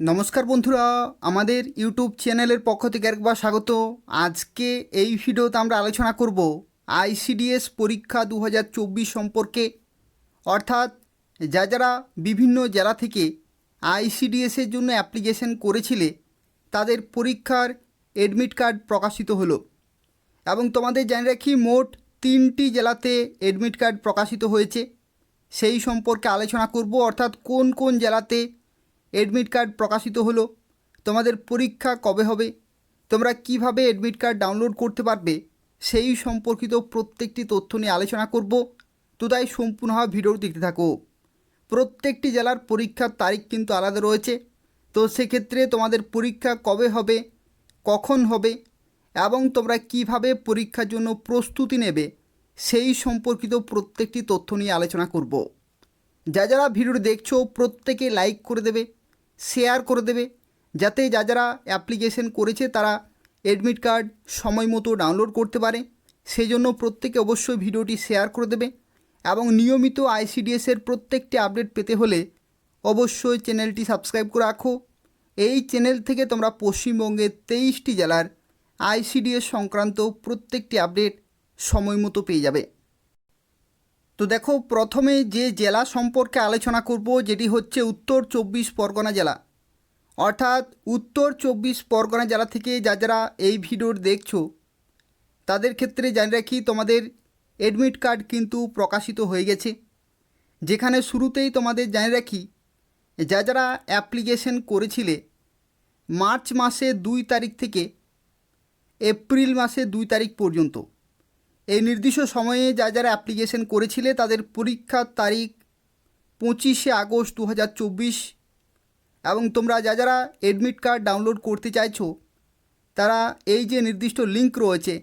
নমস্কার বন্ধুরা, আমাদের ইউটিউব চ্যানেলের পক্ষ থেকে একবার স্বাগত। আজকে এই ভিডিওতে আমরা আলোচনা করব আইসিডিএস পরীক্ষা দু হাজার চব্বিশ সম্পর্কে। অর্থাৎ যা যারা বিভিন্ন জেলা থেকে আইসিডিএসের জন্য অ্যাপ্লিকেশন করেছিলে, তাদের পরীক্ষার এডমিট কার্ড প্রকাশিত হলো এবং তোমাদের জানিয়ে রাখি মোট তিনটি জেলাতে এডমিট কার্ড প্রকাশিত হয়েছে। সেই সম্পর্কে আলোচনা করব, অর্থাৎ কোন কোন জেলাতে এডমিট কার্ড প্রকাশিত হলো। তোমাদের পরীক্ষা কবে হবে? তোমরা কীভাবে এডমিট কার্ড ডাউনলোড করতে পারবে? সেই সম্পর্কিত প্রত্যেকটি তথ্য নিয়ে আলোচনা করব। তো তাই সম্পূর্ণভাবে ভিডিও দেখতে থাকো। প্রত্যেকটি জেলার পরীক্ষার তারিখ কিন্তু আলাদা রয়েছে। তো সেক্ষেত্রে তোমাদের পরীক্ষা কবে হবে? কখন হবে? এবং তোমরা কীভাবে পরীক্ষার জন্য প্রস্তুতি নেবে? সেই সম্পর্কিত প্রত্যেকটি তথ্য নিয়ে আলোচনা করব। যা যারা ভিডিওটি দেখছ, প্রত্যেকে লাইক করে দেবে। শেয়ার করে দেবে। যাতে যা যারা অ্যাপ্লিকেশন করেছে তারা অ্যাডমিট কার্ড সময় মতো ডাউনলোড করতে পারে। সেই জন্য প্রত্যেকে অবশ্যই ভিডিওটি শেয়ার করে দেবে এবং নিয়মিত আইসিডিএসের প্রত্যেকটি আপডেট পেতে হলে অবশ্যই চ্যানেলটি সাবস্ক্রাইব করে রাখো। এই চ্যানেল থেকে তোমরা পশ্চিমবঙ্গের তেইশটি জেলার আইসিডিএস সংক্রান্ত প্রত্যেকটি আপডেট সময় মতো পেয়ে যাবে। তো দেখো, প্রথমে যে জেলা সম্পর্কে আলোচনা করব, যেটি হচ্ছে উত্তর চব্বিশ পরগনা জেলা। অর্থাৎ উত্তর চব্বিশ পরগনা জেলা থেকে যা যারা এই ভিডিওর দেখছ, তাদের ক্ষেত্রে জানি রাখি তোমাদের অ্যাডমিট কার্ড কিন্তু প্রকাশিত হয়ে গেছে। যেখানে শুরুতেই তোমাদের জানি রাখি, যা যারা অ্যাপ্লিকেশন করেছিলে, মার্চ মাসে দুই তারিখ থেকে, এপ্রিল মাসে দুই তারিখ পর্যন্ত। এই নির্দিষ্ট সময়ে যা যারা অ্যাপ্লিকেশন করেছিলে, তাদের পরীক্ষার তারিখ পঁচিশে আগস্ট দু হাজার চব্বিশ এবং তোমরা যা যারা অ্যাডমিট কার্ড ডাউনলোড করতে চাইছো, তারা এই যে নির্দিষ্ট লিঙ্ক রয়েছে,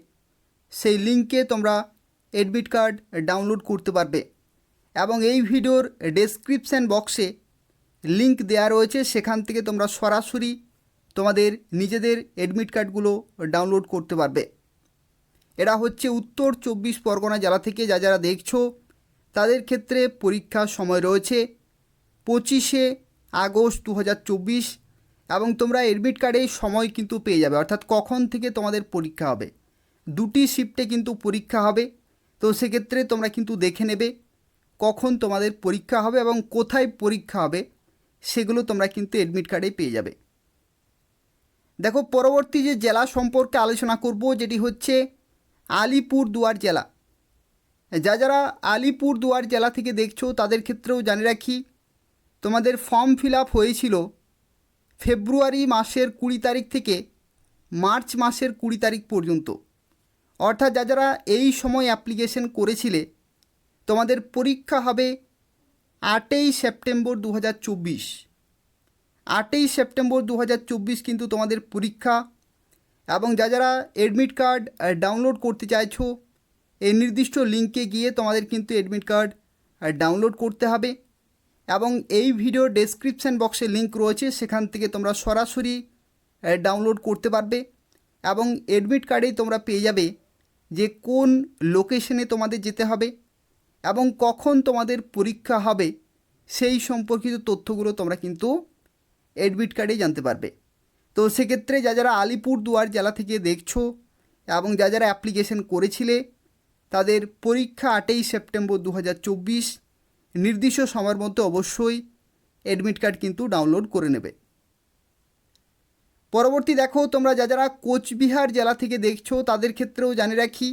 সেই লিঙ্কে তোমরা অ্যাডমিট কার্ড ডাউনলোড করতে পারবে এবং এই ভিডিওর ডেসক্রিপশান বক্সে লিঙ্ক দেওয়া রয়েছে। সেখান থেকে তোমরা সরাসরি তোমাদের নিজেদের অ্যাডমিট কার্ডগুলো ডাউনলোড করতে পারবে। এরা হচ্ছে উত্তর চব্বিশ পরগনা জেলা থেকে যা যারা দেখছ, তাদের ক্ষেত্রে পরীক্ষার সময় রয়েছে পঁচিশে আগস্ট দু হাজার চব্বিশ এবং তোমরা অ্যাডমিট কার্ডে সময় কিন্তু পেয়ে যাবে, অর্থাৎ কখন থেকে তোমাদের পরীক্ষা হবে। দুটি শিফটে কিন্তু পরীক্ষা হবে, তো সেক্ষেত্রে তোমরা কিন্তু দেখে নেবে কখন তোমাদের পরীক্ষা হবে এবং কোথায় পরীক্ষা হবে, সেগুলো তোমরা কিন্তু অ্যাডমিট কার্ডে পেয়ে যাবে। দেখো, পরবর্তী যে জেলা সম্পর্কে আলোচনা করব, যেটি হচ্ছে আলিপুর দুয়ার জেলা। যা যারা আলিপুর দুয়ার জেলা থেকে দেখছ, তাদের ক্ষেত্রেও জানে রাখি, তোমাদের ফর্ম ফিল আপ হয়েছিল ফেব্রুয়ারি মাসের কুড়ি তারিখ থেকে মার্চ মাসের কুড়ি তারিখ পর্যন্ত। অর্থাৎ যা যারা এই সময় অ্যাপ্লিকেশন করেছিলে, তোমাদের পরীক্ষা হবে আটই সেপ্টেম্বর দু হাজার চব্বিশ। আটই সেপ্টেম্বর দু হাজার চব্বিশ কিন্তু তোমাদের পরীক্ষা এবং যা যারা অ্যাডমিট কার্ড ডাউনলোড করতে চাইছো, এই নির্দিষ্ট লিঙ্কে গিয়ে তোমাদের কিন্তু অ্যাডমিট কার্ড ডাউনলোড করতে হবে। এবং এই ভিডিও ডেসক্রিপশান বক্সে লিঙ্ক রয়েছে, সেখান থেকে তোমরা সরাসরি ডাউনলোড করতে পারবে। এবং অ্যাডমিট কার্ডেই তোমরা পেয়ে যাবে যে কোন লোকেশনে তোমাদের যেতে হবে এবং কখন তোমাদের পরীক্ষা হবে, সেই সম্পর্কিত তথ্যগুলো তোমরা কিন্তু অ্যাডমিট কার্ডেই জানতে পারবে। তো সেক্ষেত্রে যা যারা আলিপুরদুয়ার জেলা থেকে দেখছ এবং যা যারা অ্যাপ্লিকেশন করেছিলে, তাদের পরীক্ষা আটই সেপ্টেম্বর দু হাজার চব্বিশ, নির্দিষ্ট সময়ের মধ্যে অবশ্যই অ্যাডমিট কার্ড কিন্তু ডাউনলোড করে নেবে। পরবর্তী দেখো, তোমরা যা যারা কোচবিহার জেলা থেকে দেখছ, তাদের ক্ষেত্রেও জানে রাখি,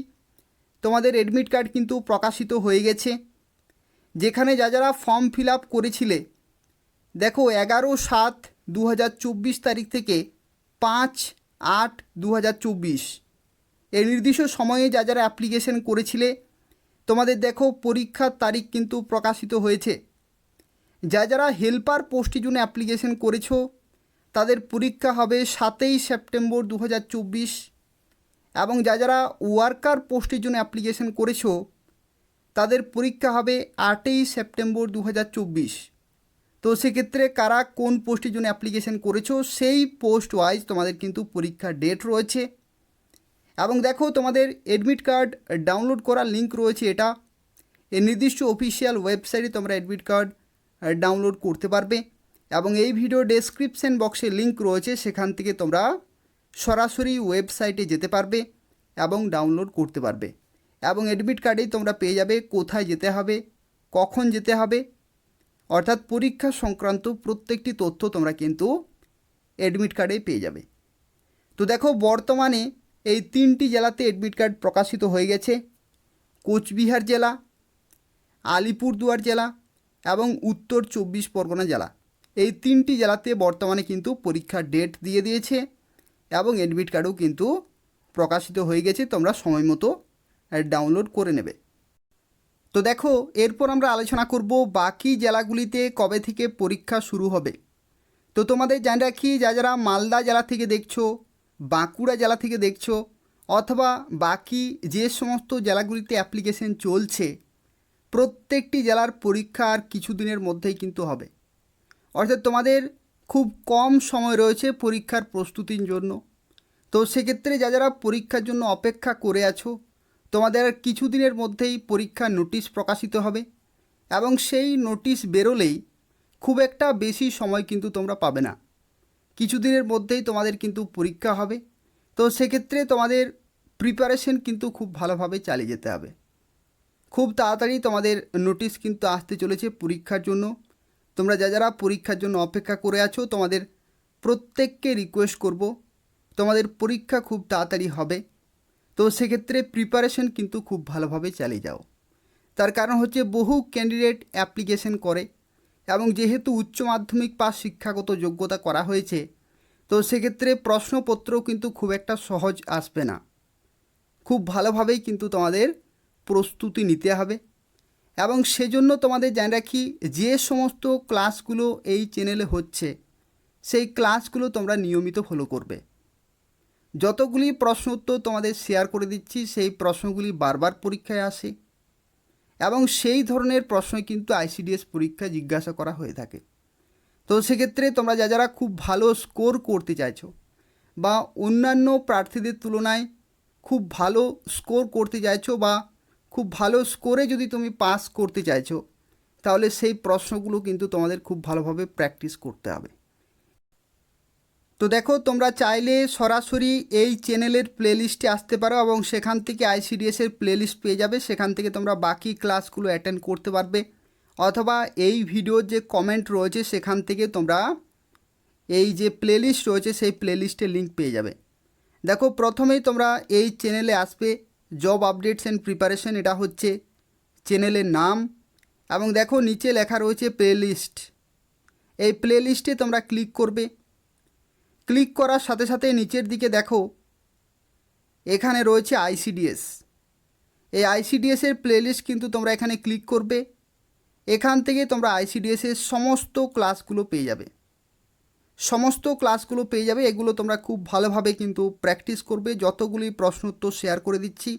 তোমাদের অ্যাডমিট কার্ড কিন্তু প্রকাশিত হয়ে গেছে। যেখানে যা যারা ফর্ম ফিল আপ করেছিলে, দেখো এগারো সাত দু তারিখ থেকে পাঁচ আট দু এই নির্দিষ্ট সময়ে যা যারা অ্যাপ্লিকেশন করেছিলে, তোমাদের দেখো পরীক্ষার তারিখ কিন্তু প্রকাশিত হয়েছে। যা যারা হেল্পার পোস্টের জন্য অ্যাপ্লিকেশন করেছ, তাদের পরীক্ষা হবে সাতই সেপ্টেম্বর দু হাজার চব্বিশ এবং যা যারা ওয়ার্কার পোস্টের জন্য অ্যাপ্লিকেশন করেছ, তাদের পরীক্ষা হবে আটই সেপ্টেম্বর দু হাজার চব্বিশ। তো সেক্ষেত্রে কারা কোন পোস্টের জন্য অ্যাপ্লিকেশন করেছ, সেই পোস্ট ওয়াইজ তোমাদের কিন্তু পরীক্ষার ডেট রয়েছে। এবং দেখো তোমাদের অ্যাডমিট কার্ড ডাউনলোড করার লিঙ্ক রয়েছে এটা। এই নির্দিষ্ট অফিসিয়াল ওয়েবসাইটে তোমরা অ্যাডমিট কার্ড ডাউনলোড করতে পারবে। এবং এই ভিডিও ডেসক্রিপশন বক্সে লিঙ্ক রয়েছে, সেখান থেকে তোমরা সরাসরি ওয়েবসাইটে যেতে পারবে এবং ডাউনলোড করতে পারবে। এবং অ্যাডমিট কার্ডেই তোমরা পেয়ে যাবে, কোথায় যেতে হবে, কখন যেতে হবে অর্থাৎ পরীক্ষা সংক্রান্ত প্রত্যেকটি তথ্য তোমরা কিন্তু অ্যাডমিট কার্ডেই পেয়ে যাবে। তো দেখো, বর্তমানে এই তিনটি জেলাতে অ্যাডমিট কার্ড প্রকাশিত হয়ে গেছে। কোচবিহার জেলা, আলিপুরদুয়ার জেলা এবং উত্তর চব্বিশ পরগনা জেলা। এই তিনটি জেলাতে বর্তমানে কিন্তু পরীক্ষার ডেট দিয়ে দিয়েছে এবং অ্যাডমিট কার্ডও কিন্তু প্রকাশিত হয়ে গেছে। তোমরা সময় মতো ডাউনলোড করে নেবে। তো দেখো, এরপর আমরা আলোচনা করব বাকি জেলাগুলিতে কবে থেকে পরীক্ষা শুরু হবে। তো তোমাদের জানি রাখি যা যারা মালদা জেলা থেকে দেখছ, বাঁকুড়া জেলা থেকে দেখছ, অথবা বাকি যে সমস্ত জেলাগুলিতে অ্যাপ্লিকেশন চলছে, প্রত্যেকটি জেলার পরীক্ষা আর কিছুদিনের মধ্যেই কিন্তু হবে। অর্থাৎ তোমাদের খুব কম সময় রয়েছে পরীক্ষার প্রস্তুতির জন্য। তো সেক্ষেত্রে যা যারা পরীক্ষার জন্য অপেক্ষা করে আছো তোমাদের কিছুদিনের মধ্যেই পরীক্ষার নোটিশ প্রকাশিত হবে এবং সেই নোটিশ বেরোলেই খুব একটা বেশি সময় কিন্তু তোমরা পাবে না। কিছুদিনের মধ্যেই তোমাদের কিন্তু পরীক্ষা হবে। তো সেক্ষেত্রে তোমাদের প্রিপারেশন কিন্তু খুব ভালোভাবে চালিয়ে যেতে হবে। খুব তাড়াতাড়ি তোমাদের নোটিশ কিন্তু আসতে চলেছে পরীক্ষার জন্য। তোমরা যা যারা পরীক্ষার জন্য অপেক্ষা করে আছো, তোমাদের প্রত্যেককে রিকোয়েস্ট করব। তোমাদের পরীক্ষা খুব তাড়াতাড়ি হবে। তো সেক্ষেত্রে প্রিপারেশন কিন্তু খুব ভালোভাবে চালিয়ে যাও। তার কারণ হচ্ছে বহু ক্যান্ডিডেট অ্যাপ্লিকেশন করে এবং যেহেতু উচ্চ মাধ্যমিক পাস শিক্ষাগত যোগ্যতা করা হয়েছে, তো সেক্ষেত্রে প্রশ্নপত্র কিন্তু খুব একটা সহজ আসবে না। খুব ভালোভাবেই কিন্তু তোমাদের প্রস্তুতি নিতে হবে এবং সেজন্য তোমাদের জানি রাখি, যে সমস্ত ক্লাসগুলো এই চ্যানেলে হচ্ছে, সেই ক্লাসগুলো তোমরা নিয়মিত ফলো করবে। যতগুলি প্রশ্ন উত্তর তোমাদের শেয়ার করে দিচ্ছি, সেই প্রশ্নগুলি বারবার পরীক্ষায় আসে এবং সেই ধরনের প্রশ্ন কিন্তু আইসিডিএস পরীক্ষায় জিজ্ঞাসা করা হয়ে থাকে। তো সেক্ষেত্রে তোমরা যা যারা খুব ভালো স্কোর করতে চাইছো বা অন্যান্য প্রার্থীদের তুলনায় খুব ভালো স্কোর করতে চাইছো বা খুব ভালো স্কোরে যদি তুমি পাস করতে চাইছো, তাহলে সেই প্রশ্নগুলো কিন্তু তোমাদের খুব ভালোভাবে প্র্যাকটিস করতে হবে। তো দেখো, তোমরা চাইলে সরাসরি এই চ্যানেলের প্লেলিস্টে আসতে পারো এবং সেখান থেকে আইসিডিএসের প্লেলিস্ট পেয়ে যাবে। সেখান থেকে তোমরা বাকি ক্লাসগুলো অ্যাটেন্ড করতে পারবে। অথবা এই ভিডিওর যে কমেন্ট রয়েছে, সেখান থেকে তোমরা এই যে প্লেলিস্ট রয়েছে, সেই প্লেলিস্টের লিঙ্ক পেয়ে যাবে। দেখো, প্রথমেই তোমরা এই চ্যানেলে আসবে। জব আপডেটস অ্যান্ড প্রিপারেশন এটা হচ্ছে চ্যানেলের নাম। এবং দেখো, নিচে লেখা রয়েছে প্লেলিস্ট এই প্লেলিস্টে তোমরা ক্লিক করবে। ক্লিক করার সাথে সাথে নিচের দিকে দেখো, এখানে রয়েছে আইসিডিএস এই আইসিডিএসের প্লেলিস্ট কিন্তু তোমরা এখানে ক্লিক করবে, এখান থেকে তোমরা আইসিডিএসের সমস্ত ক্লাসগুলো পেয়ে যাবে। সমস্ত ক্লাসগুলো পেয়ে যাবে, এগুলো তোমরা খুব ভালোভাবে কিন্তু প্র্যাকটিস করবে, যতগুলি প্রশ্ন উত্তর শেয়ার করে দিচ্ছি।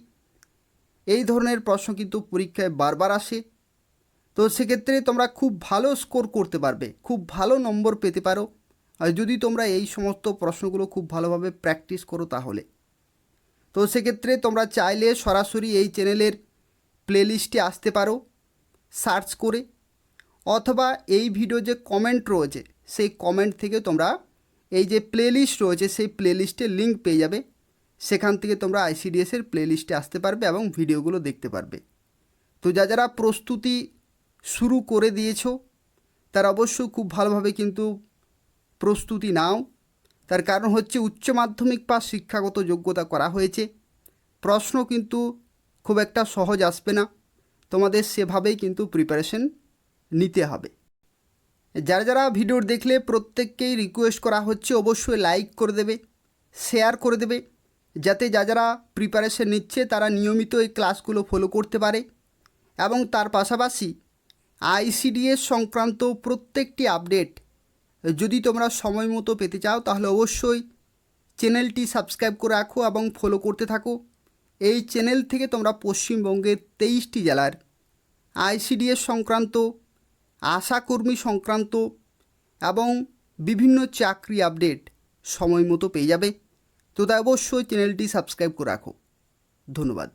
এই ধরনের প্রশ্ন কিন্তু পরীক্ষায় বারবার আসে। তো সেক্ষেত্রে তোমরা খুব ভালো স্কোর করতে পারবে, খুব ভালো নম্বর পেতে পারো। যদি তোমরা এই সমস্ত প্রশ্নগুলো খুব ভালোভাবে প্র্যাকটিস করো তাহলে। তো সেক্ষেত্রে তোমরা চাইলে সরাসরি এই চ্যানেলের প্লেলিস্টে আসতে পারো সার্চ করে, অথবা এই ভিডিও যে কমেন্ট রয়েছে, সেই কমেন্ট থেকে তোমরা এই যে প্লেলিস্ট রয়েছে, সেই প্লেলিস্টের লিঙ্ক পেয়ে যাবে। সেখান থেকে তোমরা আইসিডিএসের প্লেলিস্টে আসতে পারবে এবং ভিডিওগুলো দেখতে পারবে। তো যা যারা প্রস্তুতি শুরু করে দিয়েছ, তারা অবশ্যই খুব ভালোভাবে কিন্তু প্রস্তুতি নাও। তার কারণ হচ্ছে উচ্চ মাধ্যমিক পাস শিক্ষাগত যোগ্যতা করা হয়েছে। প্রশ্ন কিন্তু খুব একটা সহজ আসবে না। তোমাদের সেভাবেই কিন্তু প্রিপারেশন নিতে হবে। যারা যারা ভিডিও দেখলে প্রত্যেককেই রিকোয়েস্ট করা হচ্ছে অবশ্যই লাইক করে দেবে শেয়ার করে দেবে। যাতে যা যারা প্রিপারেশন নিচ্ছে তারা নিয়মিত এই ক্লাসগুলো ফলো করতে পারে। এবং তার পাশাপাশি আইসিডিএস সংক্রান্ত প্রত্যেকটি আপডেট যদি তোমরা সময় মতো পেতে চাও, তাহলে অবশ্যই চ্যানেলটি সাবস্ক্রাইব করে রাখো এবং ফলো করতে থাকো। এই চ্যানেল থেকে তোমরা পশ্চিমবঙ্গের তেইশটি জেলার আইসিডিএস সংক্রান্ত আশাকর্মী সংক্রান্ত এবং বিভিন্ন চাকরি আপডেট সময় মতো পেয়ে যাবে। তো তাই অবশ্যই চ্যানেলটি সাবস্ক্রাইব করে রাখো। ধন্যবাদ।